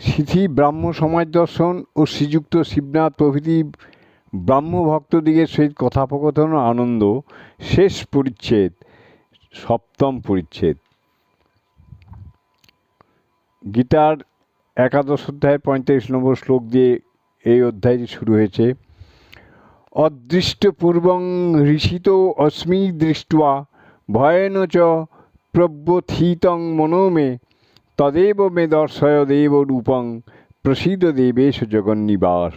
সিথি ব্রাহ্ম সমাজ দর্শন ও শ্রীযুক্ত শিবনাথ প্রভৃতি ব্রাহ্ম ভক্তদিগের সহিত কথাপকথন আনন্দ, শেষ পরিচ্ছেদ, সপ্তম পরিচ্ছেদ। গীতার একাদশ অধ্যায় পঁয়তাল্লিশ নম্বর শ্লোক দিয়ে এই অধ্যায়টি শুরু হয়েছে। অদৃষ্টপূর্বং ঋষিত অস্মি দৃষ্টা, ভয়ন চ প্রব্যথিতং মনোমে তদেব মে দর্শয় দেব রূপং, প্রসিদ্ধ দেবেশ জগন্নিবাস।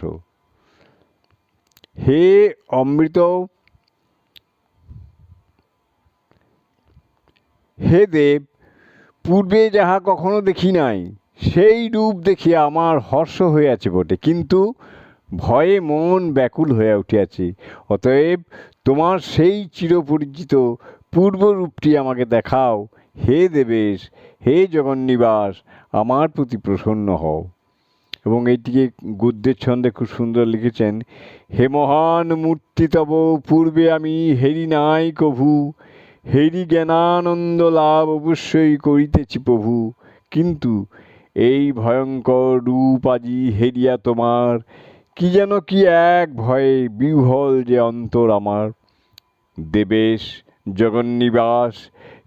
হে অমৃত, হে দেব, পূর্বে যাহা কখনো দেখি নাই, সেই রূপ দেখিয়া আমার হর্ষ হইয়াছে বটে, কিন্তু ভয়ে মন ব্যাকুল হইয়া উঠিয়াছে। অতএব তোমার সেই চিরপরিচিত পূর্বরূপটি আমাকে দেখাও, হে দেবেশ হে জগন্নিবাস, আমার প্রতি প্রসন্ন হও। এবং এটিকে গদ্যের ছন্দে খুব সুন্দর লিখেছেন, হে মহান মূর্তি তব, পূর্বে আমি হেরি নাই কভু। হেরি জ্ঞানানন্দ লাভ অবশ্যই করিতেছি প্রভু। কিন্তু এই ভয়ঙ্কর রূপ আজি হেরিয়া তোমার। কি যেন কি এক ভয়ে বিহ্বল যে অন্তর আমার। দেবেশ, জগন্নিবাস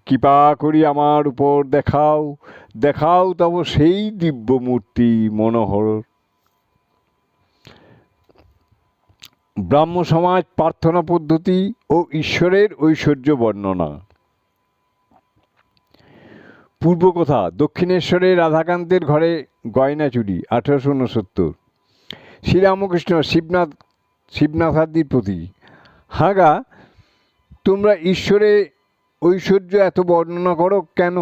কৃপা করি আমার উপর দেখাও দেখাও তব সেই দিব্য মূর্তি মনোহর। ব্রাহ্ম সমাজ প্রার্থনা পদ্ধতি ও ঈশ্বরের ঐশ্বর্য বর্ণনা। পূর্ব কথা, দক্ষিণেশ্বরে রাধাকান্তের ঘরে গয়না চুরি আঠারোশো উনসত্তর শ্রীরামকৃষ্ণ শিবনাথ, শিবনাথাদির প্রতি, হাগা, তোমরা ঈশ্বরের ঐশ্বর্য এত বর্ণনা করো কেন?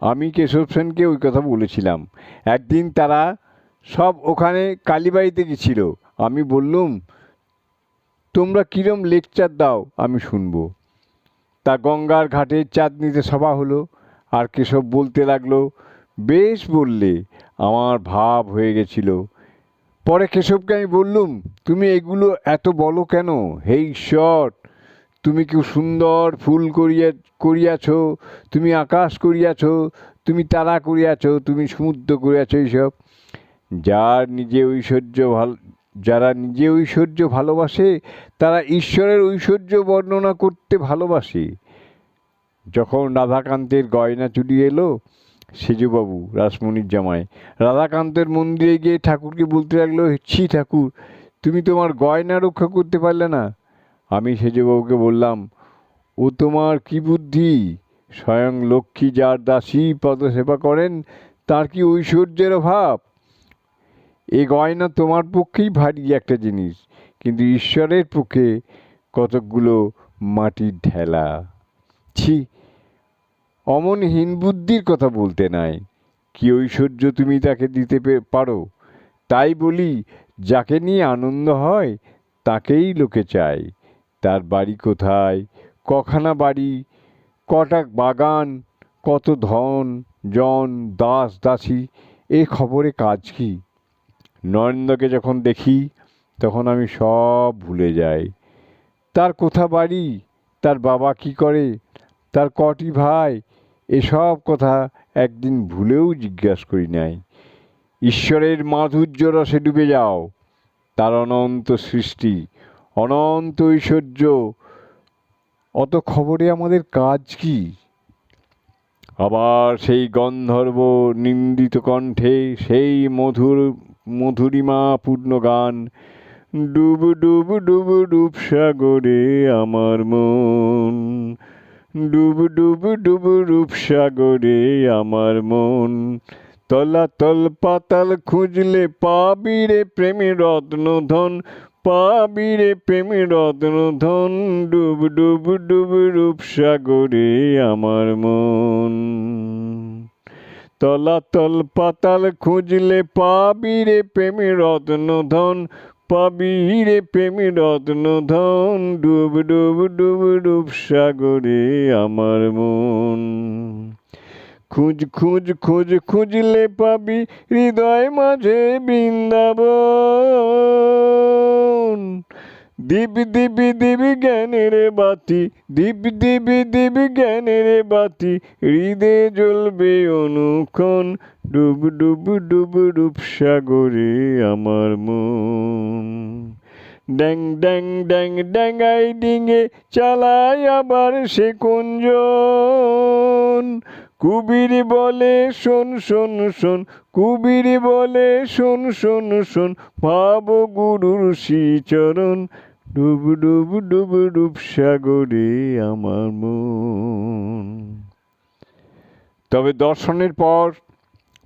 আমি কেশব সেনকে ওই কথা বলেছিলাম। একদিন তারা সব ওখানে কালীবাড়িতে গেছিল। আমি বললুম, তোমরা কিরম লেকচার দাও, আমি শুনব। তা গঙ্গার ঘাটে চাঁদনিতে সভা হলো, আর কেশব বলতে লাগল, বেশ বললে, আমার ভাব হয়ে গেছিল। পরে কেশবকে আমি বললুম, তুমি এগুলো এত বলো কেন? হে ঈশ্বর তুমি কি সুন্দর ফুল করিয়া, করিয়াছ, তুমি আকাশ করিয়াছ, তুমি তারা করিয়াছ, তুমি সমুদ্র করিয়াছ এইসব। যার নিজে ঐশ্বর্য ভালো, যারা নিজে ঐশ্বর্য ভালোবাসে, তারা ঈশ্বরের ঐশ্বর্য বর্ণনা করতে ভালোবাসে। যখন রাধাকান্তের গয়না চুরি এলো, সেজুবাবু, রাসমণির জামাই, রাধাকান্তের মন্দিরে গিয়ে ঠাকুরকে বলতে লাগল, ছি ঠাকুর, তুমি তোমার গয়না রক্ষা করতে পারলে না। আমি সেজুবাবুকে বললাম, ও তোমার কি বুদ্ধি? স্বয়ং লক্ষ্মী যার দাসী পদসেবা করেন, তার কি ঐশ্বর্যের অভাব? এ গয়না তোমার পক্ষেই ভারী একটা জিনিস, কিন্তু ঈশ্বরের পক্ষে কতকগুলো মাটির ঢেলা। ছি অমন বুদ্ধির কথা বলতে নাই। কি ঐশ্বর্য তুমি তাকে দিতে পারো? তাই বলি, যাকে নিয়ে আনন্দ হয়, তাকেই লোকে চায়। তার বাড়ি কোথায়? কখানা বাড়ি? কটা বাগান? কত ধন, জন, দাস, দাসী? এ খবরে কাজ কি? নরেন্দ্রকে যখন দেখি, তখন আমি সব ভুলে যাই। তার কোথা বাড়ি? তার বাবা কি করে? তার কটি ভাই? এসব কথা একদিন ভুলেও জিজ্ঞাসা করি নাই। ঈশ্বরের মাধুর্য রসে ডুবে যাও। তার অনন্ত সৃষ্টি। অনন্ত ঐশ্বর্য, অত খবরে আমাদের কাজ কি? আবার সেই গন্ধর্ব নিন্দিত কণ্ঠে সেই মধুর মধুরিমা পূর্ণ গান, ডুব ডুব ডুব ডুব সাগরে আমার মন, ডুব ডুব ডুব রূপ সাগরে আমার মন। তলা তল পাতাল খুঁজলে পাবি রে প্রেমের রত্ন ধন পাবি প্রেমের রত্ন ধন, ডুব ডুব ডুব রূপ সাগরে আমার মন। তলাতল পাতাল খুঁজলে পাবিরে প্রেমের রত্ন ধন পাবি রে প্রেমের রত্ন ধন, ডুব ডুব ডুব ডুব সাগরে আমার মন। খুঁজ খুঁজ খুঁজ, খুঁজলে পাবি হৃদয় মাঝে বৃন্দাবন। দীপ দিবি দিবি জ্ঞানের বাতি দীপ দিবি দিবি জ্ঞানের বাতি, হৃদে জ্বলবে অনুক্ষণ, ডুব ডুব ডুব ডুব সাগরে আমার মন। ড্যাং ড্যাং ড্যাং ড্যাঙ্গাই ডিঙে চালাই আবার সে কুঞ্জন। কুবির বলে শোন শোন শোন, কুবির বলে শোন শোন শোন, ভাব গুরুর শ্রীচরণ, ডুব ডুব ডুব ডুব সাগরে আমার মন। তবে দর্শনের পর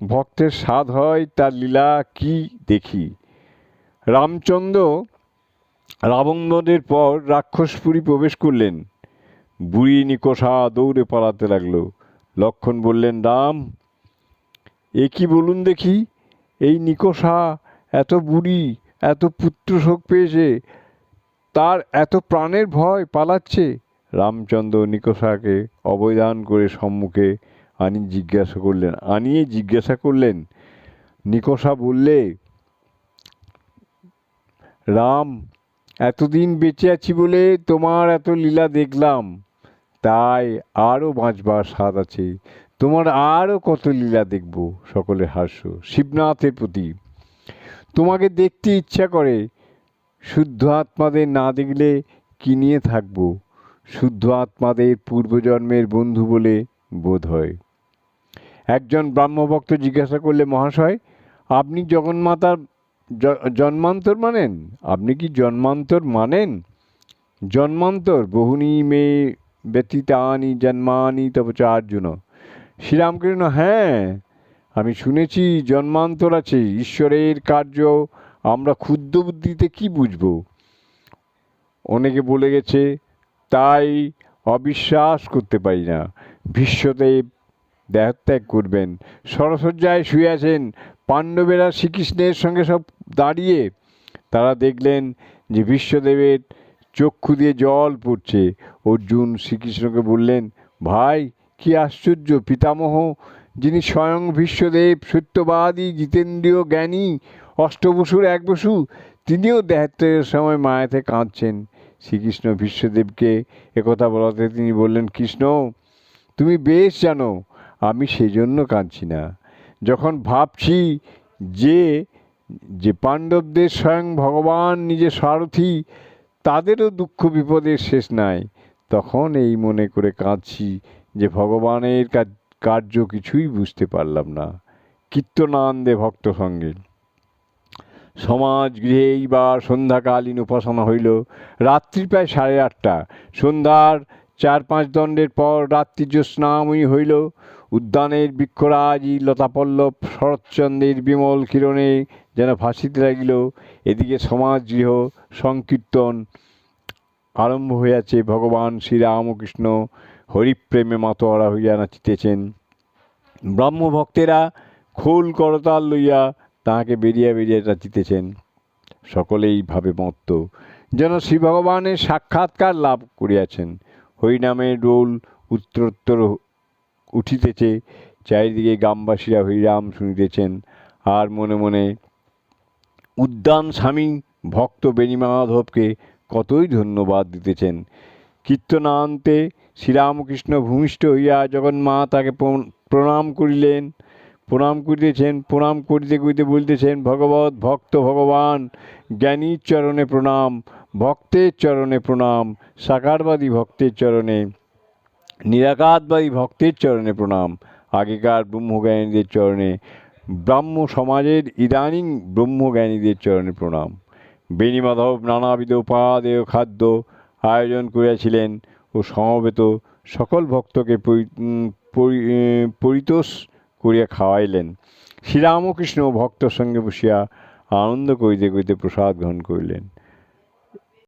ভক্তের স্বাদ হয়, তার লীলা কি দেখি। রামচন্দ্র রাবণবধের পর রাক্ষসপুরী প্রবেশ করলেন। বুড়ি নিকষা দৌড়ে পালাতে লাগল। লক্ষণ বললেন, রাম, এ কি বলুন দেখি, এই নিকষা এত বুড়ি, এত পুত্র শোক পেয়েছে, তার এত প্রাণের ভয় পালাচ্ছে? রামচন্দ্র নিকষাকে অবদান করে সম্মুখে আনি জিজ্ঞাসা করলেন। আনিয়ে জিজ্ঞাসা করলেন, নিকষা বললে, রাম, এতদিন বেঁচে আছি বলে তোমার এত লীলা দেখলাম। তাই আরও বাঁচবার স্বাদ আছে। তোমার আরও কত লীলা দেখব, সকলের হাস্য। শিবনাথের প্রতি। তোমাকে দেখতে ইচ্ছা করে, শুদ্ধ আত্মাদের না দেখলে কি নিয়ে থাকব? শুদ্ধ আত্মাদের পূর্বজন্মের বন্ধু বলে বোধ হয়। একজন ব্রাহ্মভক্ত জিজ্ঞাসা করলে, মহাশয়, আপনি জগন্মাতার জন্মান্তর মানেন? আপনি কি জন্মান্তর মানেন? জন্মান্তর, বহুনি মে ব্যতীতানি জন্মানি তপচার্জুন শ্রীরামকৃষ্ণ হ্যাঁ আমি শুনেছি জন্মান্তর আছে, ঈশ্বরের কার্য, আমরা ক্ষুদ্র বুদ্ধিতে কী বুঝব? অনেকে বলে গেছে, তাই অবিশ্বাস করতে পারি না। বিশ্বদেব দেহত্যাগ করবেন। সরসজ্জায় শুয়ে আছেন পাণ্ডবেরা শ্রীকৃষ্ণের সঙ্গে সব দাঁড়িয়ে। তারা দেখলেন যে বিশ্বদেবের চক্ষু দিয়ে জল পড়ছে। অর্জুন শ্রীকৃষ্ণকে বললেন, ভাই, কি আশ্চর্য, পিতামহ, যিনি স্বয়ং বিশ্বদেব, সত্যবাদী, জিতেন্দ্রীয় জ্ঞানী, অষ্টবসুর এক বসু, তিনিও দেহাত্যাগের সময় মায়াতে কাঁদছেন। শ্রীকৃষ্ণ বিশ্বদেবকে একথা বলাতে তিনি বললেন, কৃষ্ণ, তুমি বেশ জানো, আমি সেই জন্য কাঁদছি না। যখন ভাবছি যে যে পাণ্ডবদের স্বয়ং ভগবান নিজে সারথি তাদেরও দুঃখ বিপদের শেষ নাই। তখন এই মনে করে কাঁদছি যে ভগবানের কার্য কিছুই বুঝতে পারলাম না। কীর্তনান্দে ভক্ত সঙ্গে। সমাজ গৃহে এইবার সন্ধ্যাকালীন উপাসনা হইল। রাত্রি প্রায় সাড়ে আটটা। সন্ধ্যার চার পাঁচ দণ্ডের পর রাত্রি জ্যোৎস্নাময়ী হইল। উদ্যানের বৃক্ষরাজি, লতাপল্লব, শরৎচন্দ্রের বিমল কিরণে যেন ভাসিতে লাগিল। এদিকে সমাজ গৃহ সংকীর্তন আরম্ভ হইয়াছে। ভগবান শ্রীরামকৃষ্ণ হরিপ্রেমে মাতোয়ারা হইয়া নাচিতেছেন। ব্রাহ্মভক্তেরা খোল করতাল লইয়া তাহাকে বেরিয়া বেরিয়া নাচিতেছেন। সকলেই ভাবে মত্ত। যেন শ্রী ভগবানের সাক্ষাৎকার লাভ করিয়াছেন। হরিনামের রোল উত্তরোত্তর উঠিতেছে। চারিদিকে গ্রামবাসীরা হরিরাম শুনিতেছেন। আর মনে মনে উদ্যান স্বামী ভক্ত বেণীমাধবকে কতই ধন্যবাদ দিতেছেন। কীর্তনান্তে শ্রীরামকৃষ্ণ ভূমিষ্ঠ হইয়া যখন মা তাকে প্রণাম করিলেন, প্রণাম করিতেছেন, প্রণাম করিতে করিতে বলিতেছেন, ভগবত ভক্ত ভগবান, জ্ঞানীর চরণে প্রণাম, ভক্তের চরণে প্রণাম, সাকারবাদী ভক্তের চরণে নিরাকারবাদী ভক্তের চরণে প্রণাম, আগেকার ব্রহ্মজ্ঞানীদের চরণে ব্রাহ্ম সমাজের ইদানিং ব্রহ্মজ্ঞানীদের চরণে প্রণাম। বেণীমাধব নানাবিধ উপাদেয় খাদ্য আয়োজন করিয়াছিলেন ও সমবেত সকল ভক্তকে পরিতোষ করিয়া খাওয়াইলেন। শ্রীরামকৃষ্ণ ভক্তর সঙ্গে বসিয়া আনন্দ করিতে করিতে প্রসাদ গ্রহণ করিলেন।